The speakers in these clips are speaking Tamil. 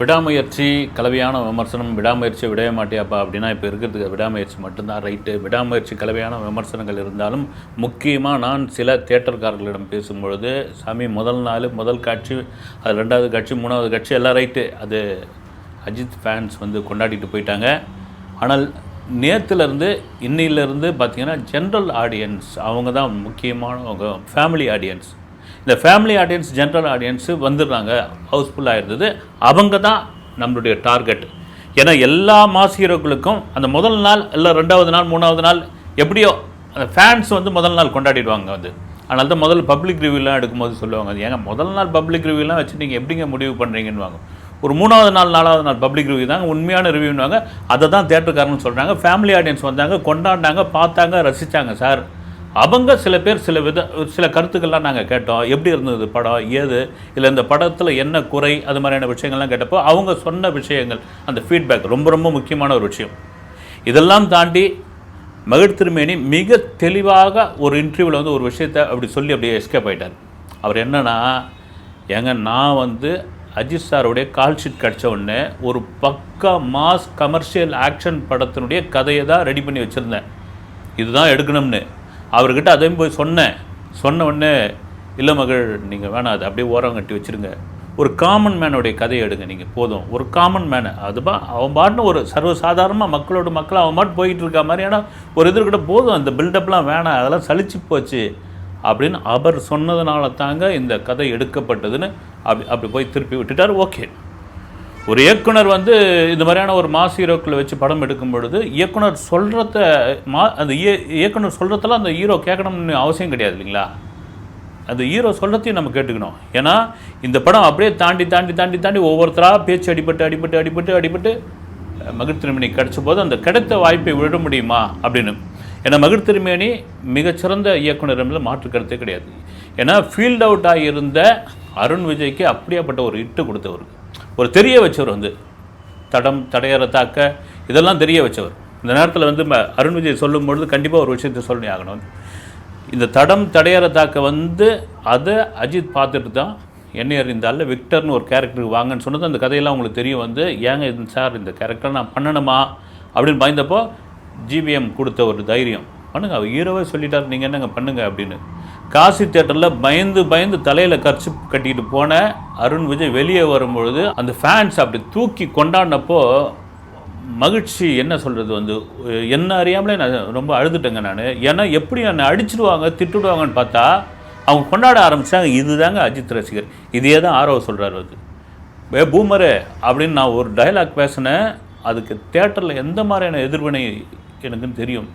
விடாமுயற்சி கலவையான விமர்சனம் விடாமுயற்சி விடவே மாட்டியாப்பா அப்படின்னா இப்போ இருக்கிறதுக்கு விடாமுயற்சி மட்டும்தான் ரைட்டு விடாமுயற்சி கலவையான விமர்சனங்கள் இருந்தாலும் முக்கியமாக நான் சில தேட்டர்காரர்களிடம் பேசும்பொழுது சாமி முதல் நாள் முதல் காட்சி அது ரெண்டாவது காட்சி மூணாவது காட்சி எல்லாம் ரைட்டு அது அஜித் ஃபேன்ஸ் வந்து கொண்டாடிட்டு போயிட்டாங்க. ஆனால் நேற்றுலேருந்து இன்னிலேருந்து பார்த்திங்கன்னா ஜென்ரல் ஆடியன்ஸ் அவங்க தான் முக்கியமானவங்க ஃபேமிலி ஆடியன்ஸ் இந்த ஃபேமிலி ஆடியன்ஸ் ஜென்ரல் ஆடியன்ஸு வந்துடுறாங்க. ஹவுஸ்ஃபுல்லாக இருந்தது அவங்க தான் நம்மளுடைய டார்கெட் ஏன்னா எல்லா மாஸ் ஹீரோக்களுக்கும் அந்த முதல் நாள் இல்லை ரெண்டாவது நாள் மூணாவது நாள் எப்படியோ அந்த ஃபேன்ஸ் வந்து முதல் நாள் கொண்டாடிடுவாங்க வந்து அதனால தான் முதல்ல பப்ளிக் ரிவ்யூலாம் எடுக்கும்போது சொல்லுவாங்க அது. ஏன்னா முதல் நாள் பப்ளிக் ரிவ்யூலாம் வச்சு நீங்கள் எப்படிங்க முடிவு பண்ணுறீங்கன்னு ஒரு மூணாவது நாள் நாலாவது நாள் பப்ளிக் ரிவ்யூ தாங்க உண்மையான ரிவ்யூன்னுவாங்க அதை தான் தேட்டருக்காரன்னு சொல்கிறாங்க ஃபேமிலி ஆடியன்ஸ் வந்தாங்க கொண்டாடினாங்க பார்த்தாங்க ரசித்தாங்க சார் அவங்க சில பேர் சில வித சில கருத்துக்கள்லாம் நாங்கள் கேட்டோம். எப்படி இருந்தது படம்? ஏது? இல்லை இந்த படத்தில் என்ன குறை? அது மாதிரியான விஷயங்கள்லாம் கேட்டப்போ அவங்க சொன்ன விஷயங்கள் அந்த ஃபீட்பேக் ரொம்ப ரொம்ப முக்கியமான ஒரு விஷயம். இதெல்லாம் தாண்டி மகிழ் திருமேனி மிக தெளிவாக ஒரு இன்டர்வியூவில் வந்து ஒரு விஷயத்தை அப்படி சொல்லி அப்படியே எஸ்கேப் ஆயிட்டார். அவர் என்னன்னா ஏங்க நான் வந்து அஜித் சாருடைய கால் ஷீட் கிடச்ச உடனே ஒரு பக்கா மாஸ் கமர்ஷியல் ஆக்ஷன் படத்தினுடைய கதையை தான் ரெடி பண்ணி வச்சுருந்தேன். இதுதான் எடுக்கணும்னு. அவர்கிட்ட அதையும் போய் சொன்னேன். சொன்ன உடனே இல்லை மகள் நீங்கள் வேணாம் அது அப்படியே ஓரம் கட்டி வச்சுருங்க. ஒரு காமன் மேனுடைய கதையை எடுங்க நீங்கள் போதும். ஒரு காமன் மேனு அதுபா அவன் பாட்டுன்னு ஒரு சர்வசாதாரணமாக மக்களோட மக்கள் அவன் பாட்டு போயிட்டு இருக்க மாதிரியான ஒரு இது போதும் அந்த பில்டப்லாம் வேணாம் அதெல்லாம் சளிச்சு போச்சு அப்படின்னு அவர் சொன்னதுனால தாங்க இந்த கதை எடுக்கப்பட்டதுன்னு அப்படி அப்படி போய் திருப்பி விட்டுட்டார். ஓகே. ஒரு இயக்குனர் வந்து இந்த மாதிரியான ஒரு மாஸ் ஹீரோக்களை வச்சு படம் எடுக்கும் பொழுது இயக்குனர் சொல்கிறத மா அந்த இய இயக்குனர் சொல்கிறதெல்லாம் அந்த ஹீரோ கேட்கணும்னு அவசியம் கிடையாது இல்லைங்களா? அந்த ஹீரோ சொல்கிறதையும் நம்ம கேட்டுக்கணும். ஏன்னா இந்த படம் அப்படியே தாண்டி தாண்டி தாண்டி தாண்டி ஒவ்வொருத்தராக பேச்சு அடிபட்டு அடிபட்டு அடிபட்டு அடிபட்டு மகிழ் திருமணி கிடைச்ச போது அந்த கிடைத்த வாய்ப்பை விட முடியுமா அப்படின்னு. ஏன்னா மகிழ் திருமேனி மிகச்சிறந்த இயக்குனர் என்பதில் மாற்று கருத்தே கிடையாது. ஏன்னா ஃபீல்ட் அவுட் ஆகியிருந்த அருண் விஜய்க்கு அப்படியாப்பட்ட ஒரு இட்டு கொடுத்தவருக்கு ஒரு தெரிய வச்சவர் வந்து. தடம் தடையற தாக்க இதெல்லாம் தெரிய வச்சவர். இந்த நேரத்தில் வந்து அருண் விஜய் சொல்லும்பொழுது கண்டிப்பாக ஒரு விஷயத்தை சொல்லி ஆகணும் இந்த தடம் தடையற தாக்க வந்து அதை அஜித் பார்த்துட்டு தான் என்னை அறிந்தால விக்டர்னு ஒரு கேரக்டருக்கு வாங்கன்னு சொன்னது. அந்த கதையெல்லாம் உங்களுக்கு தெரியும் வந்து. ஏங்க இது சார் இந்த கேரக்டர் நான் பண்ணணுமா? அப்படின்னு பயந்தப்போ ஜிபிஎம் கொடுத்த ஒரு தைரியம். பண்ணுங்க அவர் ஹீரோவே சொல்லிட்டார். நீங்கள் என்னங்க பண்ணுங்க அப்படின்னு. காசி தேட்டரில் பயந்து பயந்து தலையில் கர்ச்சி கட்டிக்கிட்டு போன அருண் விஜய் வெளியே வரும்பொழுது அந்த ஃபேன்ஸ் அப்படி தூக்கி கொண்டாடினப்போ மகிழ்ச்சி என்ன சொல்கிறது வந்து என்ன அறியாமலே நான் ரொம்ப அழுதுட்டேங்க நான். ஏன்னா எப்படி என்னை அடிச்சிடுவாங்க திட்டுடுவாங்கன்னு பார்த்தா அவங்க கொண்டாட ஆரம்பித்தாங்க இதுதாங்க அஜித் ரசிகர். இதையே தான் ஆரவ சொல்கிறாரு அது ஏ பூமரு அப்படின்னு நான் ஒரு டயலாக் பேசினேன். அதுக்கு தேட்டரில் எந்த மாதிரியான எதிர்வினை எனக்குன்னு தெரியும்.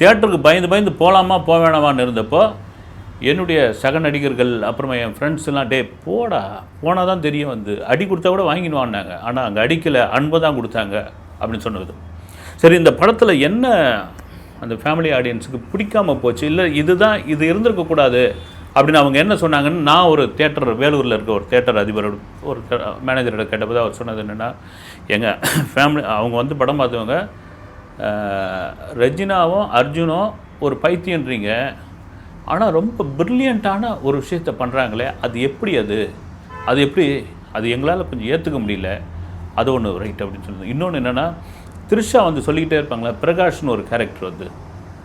தேட்டருக்கு பயந்து பயந்து போகலாமா போக வேணாமான்னு இருந்தப்போ என்னுடைய சக நடிகர்கள் அப்புறமா என் ஃப்ரெண்ட்ஸ் எல்லாம் டே போடா போனால் தான் தெரியும் வந்து. அடி கொடுத்தா கூட வாங்கிடுவான்னாங்க. ஆனால் அங்கே அடிக்கலை அன்பை தான் கொடுத்தாங்க அப்படின்னு சொன்னது. சரி இந்த படத்தில் என்ன அந்த ஃபேமிலி ஆடியன்ஸுக்கு பிடிக்காம போச்சு? இல்லை இதுதான் இது இருந்திருக்கக்கூடாது அப்படின்னு அவங்க என்ன சொன்னாங்கன்னு நான் ஒரு தேட்டர் வேலூரில் இருக்க ஒரு தேட்டர் அதிபரோட ஒரு மேனேஜரோட கேட்டபோது அவர் சொன்னது என்னென்னா எங்கள் ஃபேமிலி அவங்க வந்து படம் பார்த்தவங்க ரெஜினாவும் அர்ஜுனும் ஒரு பைத்தியன்றீங்க ஆனால் ரொம்ப பிரில்லியண்ட்டான ஒரு விஷயத்த பண்ணுறாங்களே அது எப்படி அது? அது எப்படி? அது எங்களால் கொஞ்சம் ஏற்றுக்க முடியல. அது ஒன்று ரைட் அப்படின்னு சொல்லுது. இன்னொன்று என்னென்னா த்ரிஷா வந்து சொல்லிக்கிட்டே இருப்பாங்களே பிரகாஷ்னு ஒரு கேரக்டர் வந்து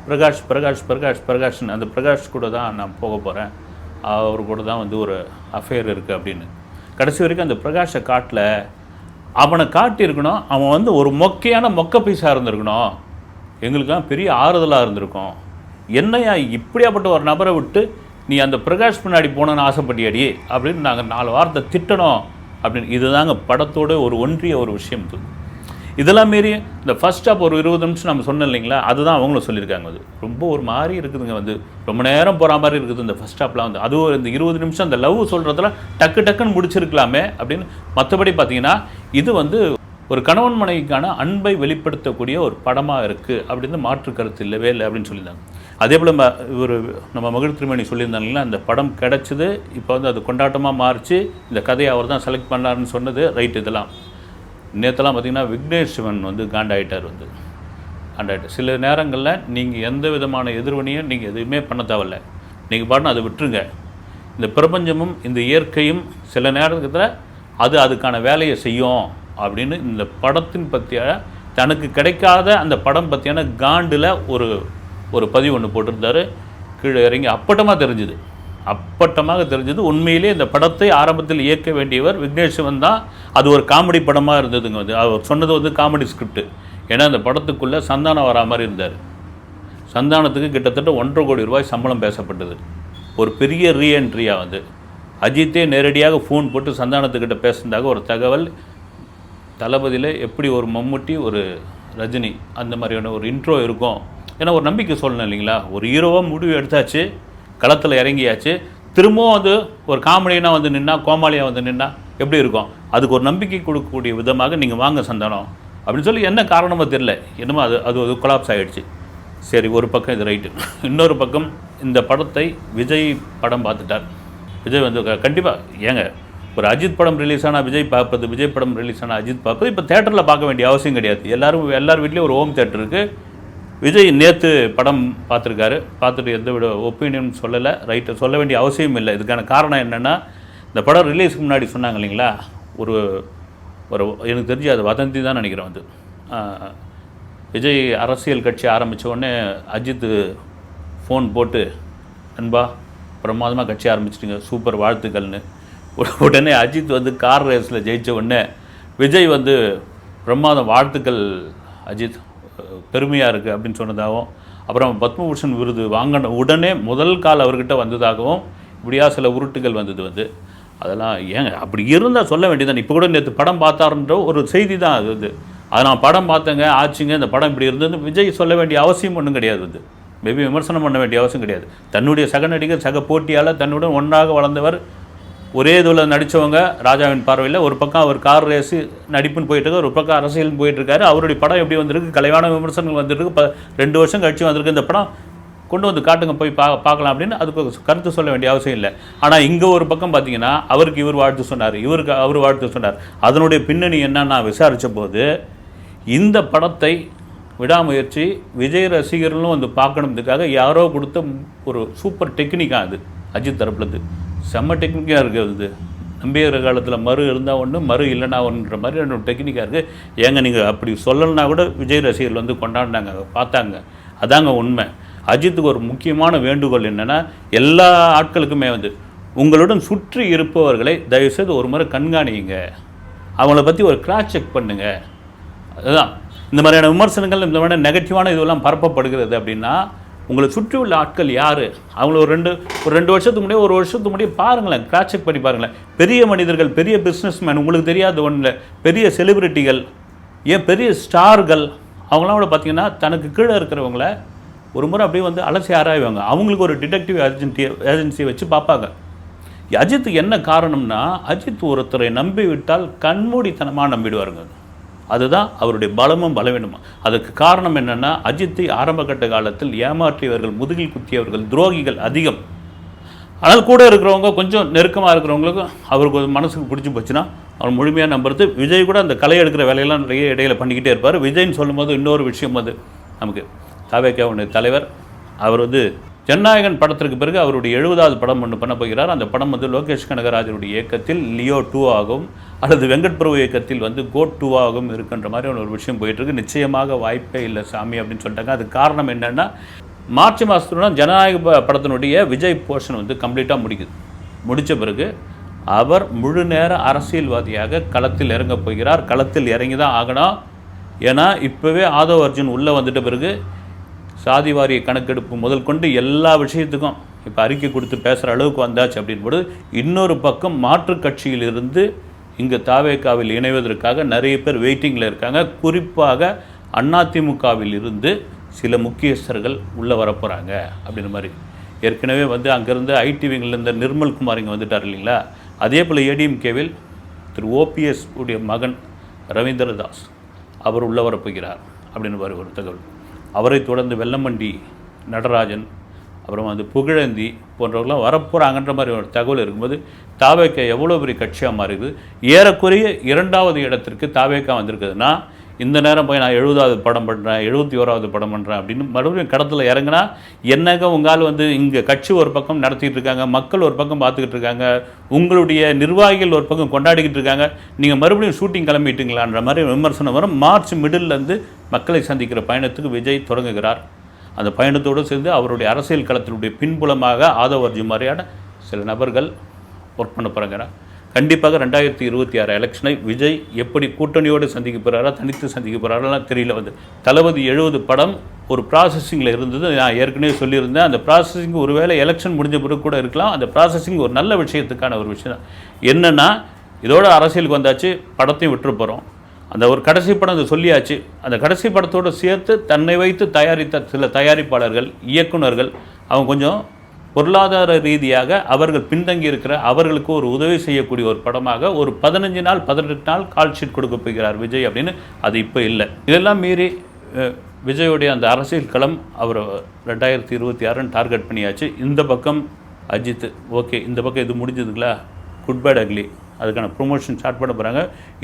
பிரகாஷ் பிரகாஷ் பிரகாஷ் பிரகாஷ்னு. அந்த பிரகாஷ் கூட தான் நான் போக போகிறேன் அவர் கூட தான் வந்து ஒரு அஃபேர் இருக்குது அப்படின்னு. கடைசி வரைக்கும் அந்த பிரகாஷை காட்டல. அவனை காட்டியிருக்கணும். அவன் வந்து ஒரு மொக்கையான மொக்க பீஸாக இருந்திருக்கணும். எங்களுக்கெல்லாம் பெரிய ஆறுதலாக இருந்திருக்கும். என்னையா இப்படியாப்பட்ட ஒரு நபரை விட்டு நீ அந்த பிரகாஷ் பின்னாடி போனன்னு ஆசைப்பட்டியாடி அப்படின்னு நாங்கள் நாலு வார்த்தை திட்டணும் அப்படின்னு. இதுதாங்க படத்தோட ஒரு ஒன்றிய ஒரு விஷயம் இது. இதெல்லாம் மீறி இந்த ஃபஸ்ட் ஸ்டாப் ஒரு இருபது நிமிஷம் நம்ம சொன்னோம் இல்லைங்களா? அதுதான் அவங்களும் சொல்லியிருக்காங்க அது. ரொம்ப ஒரு மாதிரி இருக்குதுங்க வந்து. ரொம்ப நேரம் போகிற மாதிரி இருக்குது இந்த ஃபஸ்ட் ஸ்டாப்லாம் வந்து. அதுவும் இந்த இருபது நிமிஷம் அந்த லவ் சொல்கிறதுல டக்கு டக்குன்னு முடிச்சிருக்கலாமே அப்படின்னு. மற்றபடி பார்த்தீங்கன்னா இது வந்து ஒரு கணவன் மனைவிக்கான அன்பை வெளிப்படுத்தக்கூடிய ஒரு படமாக இருக்குது அப்படின்னு மாற்று கருத்து இல்லவே இல்லை அப்படின்னு சொல்லியிருந்தாங்க. அதே போல் இவர் நம்ம மகிழ் திருமணி சொல்லியிருந்தாங்களா அந்த படம் கிடச்சிது இப்போ வந்து அது கொண்டாட்டமாக மாறிச்சு இந்த கதையை அவர் தான் செலக்ட் பண்ணாருன்னு சொன்னது ரைட் இதெல்லாம். நேற்றெல்லாம் பார்த்திங்கன்னா விக்னேஷ் சிவன் வந்து காண்டாயிட்டார் வந்து. காண்டாயிட்டார். சில நேரங்களில் நீங்கள் எந்த விதமான எதிர்வினையும் நீங்கள் எதுவுமே பண்ண தேவையில்ல. நீங்கள் பாடணும் அதை விட்டுருங்க. இந்த பிரபஞ்சமும் இந்த இயற்கையும் சில நேரத்தில் அது அதுக்கான வேலையை செய்யும். அப்படின்னு இந்த படத்தின் பற்றிய தனக்கு கிடைக்காத அந்த படம் பற்றியான காண்டில் ஒரு ஒரு பதிவு ஒன்று போட்டிருந்தாரு. கீழே இறங்கி அப்பட்டமாக தெரிஞ்சுது. அப்பட்டமாக தெரிஞ்சது. உண்மையிலே இந்த படத்தை ஆரம்பத்தில் இயக்க வேண்டியவர் விக்னேஷ்வன் தான். அது ஒரு காமெடி படமாக இருந்ததுங்க. வந்து அவர் சொன்னது வந்து காமெடி ஸ்கிரிப்ட். ஏன்னா அந்த படத்துக்குள்ளே சந்தானம் வரா மாதிரி இருந்தார். சந்தானத்துக்கு கிட்டத்தட்ட ஒன்றரை கோடி ரூபாய் சம்பளம் பேசப்பட்டது. ஒரு பெரிய ரீஎன்ட்ரியாக வந்து. அஜித்தே நேரடியாக ஃபோன் போட்டு சந்தானத்துக்கிட்ட பேசுனதாக ஒரு தகவல் தளபதியில் எப்படி ஒரு மம்முட்டி ஒரு ரஜினி அந்த மாதிரியான ஒரு இன்ட்ரோ இருக்கும். ஏன்னா ஒரு நம்பிக்கை சொல்லணும் இல்லைங்களா? ஒரு ஹீரோவாக முடிவு எடுத்தாச்சு களத்தில் இறங்கியாச்சு. திரும்பவும் அது ஒரு காமெடியனாக வந்து நின்னா கோமாளியாக வந்து நின்னா எப்படி இருக்கும்? அதுக்கு ஒரு நம்பிக்கை கொடுக்கக்கூடிய விதமாக நீங்கள் வாங்க சந்தானம். அப்படின்னு சொல்லி என்ன காரணமோ தெரில என்னமோ அது அது ஒரு கொலாப்ஸ் ஆகிடுச்சு சரி ஒரு பக்கம் இது ரைட்டு இன்னொரு பக்கம் இந்த படத்தை விஜய் படம் பார்த்துட்டார். விஜய் வந்து கண்டிப்பாக ஏங்க ஒரு அஜித் படம் ரிலீஸ் ஆனால் விஜய் பார்ப்பது விஜய் படம் ரிலீஸ் ஆனால் அஜித் பார்ப்பது இப்போ தேட்டரில் பார்க்க வேண்டிய அவசியம் கிடையாது. எல்லாரும் எல்லார் வீட்லேயும் ஒரு ஹோம் தேட்டர் இருக்குது விஜய் நேற்று படம் பார்த்துருக்காரு. பார்த்துட்டு எந்த விட ஒப்பீனியன் சொல்லலை. ரைட்டு சொல்ல வேண்டிய அவசியம் இல்லை. இதுக்கான காரணம் என்னென்னா இந்த படம் ரிலீஸ்க்கு முன்னாடி சொன்னாங்க இல்லைங்களா? ஒரு ஒரு எனக்கு தெரிஞ்சு அது வதந்தி தான் நினைக்கிறேன் வந்து விஜய் அரசியல் கட்சி ஆரம்பித்த உடனே அஜித் ஃபோன் போட்டு அன்பா பிரமாதமாக கட்சி ஆரம்பிச்சிட்டிங்க. சூப்பர் வாழ்த்துக்கள்னு. உடனே அஜித் வந்து கார் ரேஸில் ஜெயிச்ச உடனே விஜய் வந்து பிரம்மாதம் வாழ்த்துக்கள் அஜித் பெருமையாக இருக்குது அப்படின்னு சொன்னதாகவும் அப்புறம் பத்மபூஷன் விருது வாங்கின உடனே முதல் கால் அவர்கிட்ட வந்ததாகவும் இப்படியா சில உருட்டுகள் வந்தது வந்து. அதெல்லாம் ஏங்க அப்படி இருந்தால் சொல்ல வேண்டியதான் இப்போ கூட நேற்று படம் பார்த்தாருன்ற ஒரு செய்தி தான் அது வந்து. அதை நான் படம் பார்த்தேங்க ஆச்சுங்க இந்த படம் இப்படி இருந்தது விஜய் சொல்ல வேண்டிய அவசியம் ஒன்றும் கிடையாது வந்து. மேபி விமர்சனம் பண்ண வேண்டிய அவசியம் கிடையாது. தன்னுடைய சக நடிகர் சக போட்டியால் தன்னுடன் ஒன்றாக வளர்ந்தவர் ஒரே இதில் நடித்தவங்க ராஜாவின் பார்வையில் ஒரு பக்கம் அவர் கார் ரேஸு நடிப்புன்னு போயிட்டுருக்காரு ஒரு பக்கம் அரசியல் போயிட்டுருக்காரு. அவருடைய படம் எப்படி வந்திருக்கு? கலைவான விமர்சனங்கள் வந்திருக்கு. ப ரெண்டு வருஷம் கழிச்சு வந்திருக்கு இந்த படம். கொண்டு வந்து காட்டுங்க போய் பா பார்க்கலாம் அப்படின்னு அதுக்கு கருத்து சொல்ல வேண்டிய அவசியம் இல்லை. ஆனால் இங்கே ஒரு பக்கம் பார்த்தீங்கன்னா அவருக்கு இவர் வாழ்த்து சொன்னார். இவருக்கு அவர் வாழ்த்து சொன்னார். அதனுடைய பின்னணி என்ன நான் விசாரித்த போது இந்த படத்தை விடாமுயற்சி விஜய் ரசிகர்களும் வந்து பார்க்கணுன்றதுக்காக யாரோ கொடுத்த ஒரு சூப்பர் டெக்னிக்காக அது. அஜித் தரப்புலேருந்து. செம்ம டெக்னிக்காக இருக்குது அது. நம்பிக்கிற காலத்தில் மறு இருந்தால் ஒன்று மறு இல்லைனா ஒன்றுன்ற மாதிரி ரெண்டு டெக்னிக்காக இருக்குது ஏங்க நீங்கள் அப்படி சொல்லலைன்னா கூட விஜய் ரசிகர்கள் வந்து கொண்டாடினாங்க பார்த்தாங்க. அதாங்க உண்மை. அஜித்துக்கு ஒரு முக்கியமான வேண்டுகோள் என்னென்னா எல்லா ஆட்களுக்குமே வந்து உங்களுடன் சுற்றி இருப்பவர்களை தயவுசெய்து ஒரு முறை கண்காணிங்க அவங்கள பற்றி ஒரு கிராஸ் செக் பண்ணுங்கள் அதுதான். இந்த மாதிரியான விமர்சனங்கள் இந்த மாதிரி நெகட்டிவான இதுவெல்லாம் பரப்பப்படுகிறது அப்படின்னா உங்களை சுற்றி உள்ள ஆட்கள் யார்? அவங்கள ஒரு ரெண்டு ஒரு ரெண்டு வருஷத்துக்கு முன்னாடி ஒரு வருஷத்துக்கு முன்னாடி பாருங்களேன் கிராஸ் செக் பண்ணி பாருங்களேன். பெரிய மனிதர்கள் பெரிய பிஸ்னஸ்மேன் உங்களுக்கு தெரியாத ஒன்றில் பெரிய செலிப்ரிட்டிகள் ஏன் பெரிய ஸ்டார்கள் அவங்களாம் கூட பார்த்தீங்கன்னா தனக்கு கீழே இருக்கிறவங்கள ஒரு முறை அப்படியே வந்து அலசி ஆராய்வாங்க. அவங்களுக்கு ஒரு டிடெக்டிவ் ஏஜென்சி ஏஜென்சியை வச்சு பார்ப்பாங்க. அஜித்துக்கு என்ன காரணம்னா அஜித் ஒருத்தரை நம்பிவிட்டால் கண்மூடித்தனமாக நம்பிடுவாருங்க. அதுதான் அவருடைய பலமும் பலவீனமும். அதுக்கு காரணம் என்னென்னா அஜித்தை ஆரம்பகட்ட காலத்தில் ஏமாற்றியவர்கள் முதுகில் குத்தியவர்கள் துரோகிகள் அதிகம். ஆனால் கூட இருக்கிறவங்க கொஞ்சம் நெருக்கமாக இருக்கிறவங்களுக்கும் அவருக்கு ஒரு மனசுக்கு பிடிச்சி போச்சுன்னா அவர் முழுமையாக நம்புறது. விஜய் கூட அந்த கலை எடுக்கிற வேலையெல்லாம் நிறைய இடையில பண்ணிக்கிட்டே இருப்பார். விஜய்னு சொல்லும்போது இன்னொரு விஷயம் அது. நமக்கு தாவேக்காவுடைய தலைவர் அவர் வந்து ஜனநாயகன் படத்திற்கு பிறகு அவருடைய எழுபதாவது படம் ஒன்று பண்ண போகிறார். அந்த படம் வந்து லோகேஷ் கனகராஜனுடைய இயக்கத்தில் லியோ டூ ஆகும். அல்லது வெங்கட் பிரபு இயக்கத்தில் வந்து கோட் டூ ஆகும் இருக்குன்ற மாதிரி ஒரு விஷயம் போயிட்டுருக்கு. நிச்சயமாக வாய்ப்பே இல்லை சாமி அப்படின்னு சொல்லிட்டாங்க. அதுக்கு காரணம் என்னென்னா மார்ச் மாதத்துல ஜனநாயக ப- படத்தினுடைய விஜய் போர்ஷன் வந்து கம்ப்ளீட்டாக முடிக்குது. முடித்த பிறகு அவர் முழு நேர அரசியல்வாதியாக களத்தில் இறங்க போகிறார். களத்தில் இறங்கி தான் ஆகணும். ஏன்னா இப்போவே ஆதவ் அர்ஜுன் உள்ளே வந்துட்ட பிறகு சாதி வாரிய கணக்கெடுப்பு முதல் கொண்டு எல்லா விஷயத்துக்கும் இப்போ அறிக்கை கொடுத்து பேசுகிற அளவுக்கு வந்தாச்சு அப்படின்போது இன்னொரு பக்கம் மாற்றுக் கட்சியிலிருந்து இங்கே தாவேக்காவில் இணைவதற்காக நிறைய பேர் வெயிட்டிங்கில் இருக்காங்க. குறிப்பாக அதிமுகவில் இருந்து சில முக்கியஸ்தர்கள் உள்ளே வரப்போகிறாங்க அப்படின்ற மாதிரி. ஏற்கனவே வந்து அங்கேருந்து ஐடி விங்கில் இருந்த நிர்மல் குமார் இங்கே வந்துட்டார் இல்லைங்களா? அதே போல் ஏடிஎம்கேவில் திரு ஓபிஎஸ் உடைய மகன் ரவீந்திரதாஸ் அவர் உள்ளே வரப்போகிறார் அப்படின்னு ஒரு தகவல். அவரை தொடர்ந்து வெள்ளமண்டி நடராஜன் அப்புறம் வந்து புகழந்தி போன்றவர்கள்லாம் வரப்போகிறாங்கன்ற மாதிரி ஒரு தகவல் இருக்கும்போது தாவேக்கா எவ்வளோ பெரிய கட்சியாக மாறுது ஏறக்குறைய இரண்டாவது இடத்திற்கு தாவேக்கா வந்திருக்குதுன்னா இந்த நேரம் போய் நான் எழுபதாவது படம் பண்ணுறேன் எழுபத்தி ஓராவது படம் பண்ணுறேன் அப்படின்னு மறுபடியும் கடத்தில் இறங்குனா என்னங்க உங்களால் வந்து இங்கே கட்சி ஒரு பக்கம் நடத்திட்டு இருக்காங்க மக்கள் ஒரு பக்கம் பார்த்துக்கிட்டு இருக்காங்க உங்களுடைய நிர்வாகிகள் ஒரு பக்கம் கொண்டாடிக்கிட்டு இருக்காங்க நீங்கள் மறுபடியும் ஷூட்டிங் கிளம்பிட்டீங்களான்ற மாதிரி விமர்சனம் வரும். மார்ச் மிடில்லேருந்து மக்களை சந்திக்கிற பயணத்துக்கு விஜய் தொடங்குகிறார். அந்த பயணத்தோடு சேர்ந்து அவருடைய அரசியல் களத்தினுடைய பின்புலமாக ஆதவர்ஜி மாதிரியான சில நபர்கள் ஒர்க் பண்ண போகிறாங்க கண்டிப்பாக ரெண்டாயிரத்தி இருபத்தி ஆறு எலெக்ஷனை விஜய் எப்படி கூட்டணியோடு சந்திக்க போகிறாரா தனித்து சந்திக்க போகிறாரெல்லாம் தெரியல வந்து. தளபதி எழுபது படம் ஒரு ப்ராசஸிங்கில் இருந்தது. நான் ஏற்கனவே சொல்லியிருந்தேன். அந்த ப்ராசஸிங் ஒருவேளை எலெக்ஷன் முடிஞ்ச பிறகு கூட இருக்கலாம். அந்த ப்ராசஸிங் ஒரு நல்ல விஷயத்துக்கான ஒரு விஷயம் தான். என்னென்னா இதோட அரசியலுக்கு வந்தாச்சு படத்தையும் விட்டுரு போகிறோம் அந்த ஒரு கடைசி படம் அதை சொல்லியாச்சு. அந்த கடைசி படத்தோடு சேர்த்து தன்னை வைத்து தயாரித்த சில தயாரிப்பாளர்கள் இயக்குனர்கள் அவங்க கொஞ்சம் பொருளாதார ரீதியாக அவர்கள் பின்தங்கி இருக்கிற அவர்களுக்கு ஒரு உதவி செய்யக்கூடிய ஒரு படமாக ஒரு பதினஞ்சு நாள் பதினெட்டு நாள் கால் ஷீட் கொடுக்க போகிறார் விஜய் அப்படின்னு அது இப்போ இல்லை. இதெல்லாம் மீறி விஜயோடைய அந்த அரசியல் களம் அவர் ரெண்டாயிரத்தி இருபத்தி ஆறுன்னு டார்கெட் பண்ணியாச்சு. இந்த பக்கம் அஜித் ஓகே இந்த பக்கம் இது முடிஞ்சதுங்களா? குட் பேட் அக்லி அதுக்கான ப்ரொமோஷன் ஸ்டார்ட் பண்ண போகிறாங்க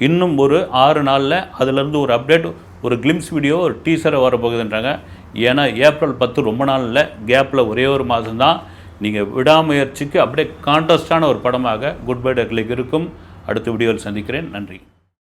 இன்னும் ஒரு ஆறு நாளில் அதுலேருந்து ஒரு அப்டேட் ஒரு கிளிம்ஸ் வீடியோ ஒரு டீசரை வரப்போகுதுன்றாங்க ஏன்னா ஏப்ரல் பத்து ரொம்ப நாளில் கேப்பில் ஒரே ஒரு மாதம்தான். நீங்கள் விடாமுயற்சிக்கு அப்படியே கான்ட்ராஸ்டான ஒரு படமாக குட் பை டக்லிக் இருக்கும். அடுத்த வீடியோவில் சந்திக்கிறேன். நன்றி.